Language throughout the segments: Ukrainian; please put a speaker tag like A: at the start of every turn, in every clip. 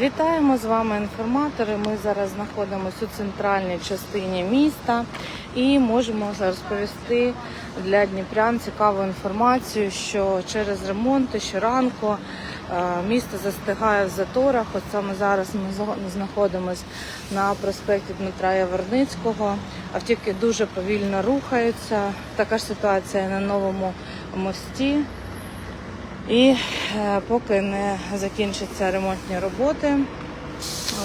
A: Вітаємо з вами інформатори. Ми зараз знаходимося у центральній частині міста і можемо розповісти для дніпрян цікаву інформацію, що через ремонти щоранку е, місто застигає в заторах. От саме зараз ми знаходимося на проспекті Дмитра Яворницького. Автівки дуже повільно рухаються. Така ж ситуація на новому мості. І е, поки не закінчаться ремонтні роботи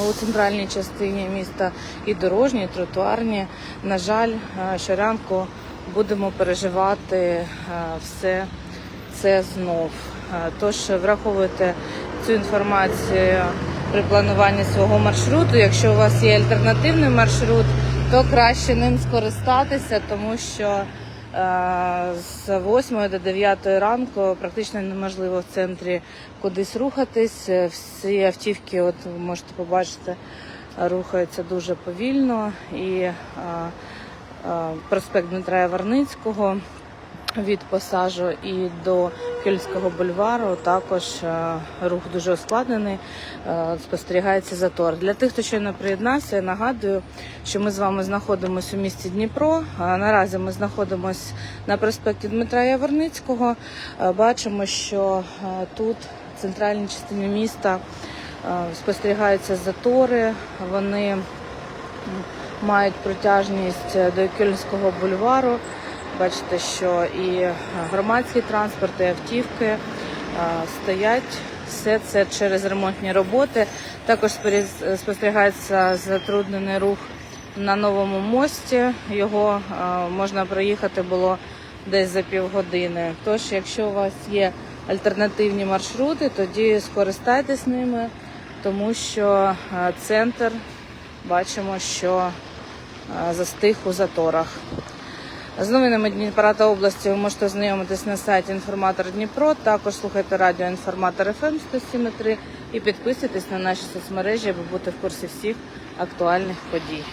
A: у центральній частині міста і дорожні, і тротуарні, на жаль, е, щоранку будемо переживати е, все це знов. Тож враховуйте цю інформацію при плануванні свого маршруту. Якщо у вас є альтернативний маршрут, то краще ним скористатися, тому що З 8 до 9 ранку практично неможливо в центрі кудись рухатись. Е, Всі автівки, от ви можете побачити, рухаються дуже повільно. І е, е, проспект Дмитра Яворницького від пасажу і до Кільського бульвару також е, рух дуже ускладнений, е, спостерігається затор. Для тих, хто щойно приєднався, я нагадую, що ми з вами знаходимося у місті Дніпро. А Наразі ми знаходимося на проспекті Дмитра Яворницького. Е, Бачимо, що е, тут, в центральній частині міста, е, спостерігаються затори. Вони мають протяжність е, до Кільського бульвару. Бачите, що і е, громадський транспорт, і автівки е, стоять. Все це через ремонтні роботи. Також спостерігається затруднений рух на новому мості. Його е, можна проїхати було десь за півгодини. Тож, якщо у вас є альтернативні маршрути, тоді скористайтесь ними, тому що е, центр бачимо, що застиг у заторах. З новинами Дніпра та області ви можете ознайомитись на сайті Інформатор Дніпро. Також слухайте радіо Інформатор ФМ 107.3 і підписуйтесь на наші соцмережі, аби бути в курсі всіх актуальних подій.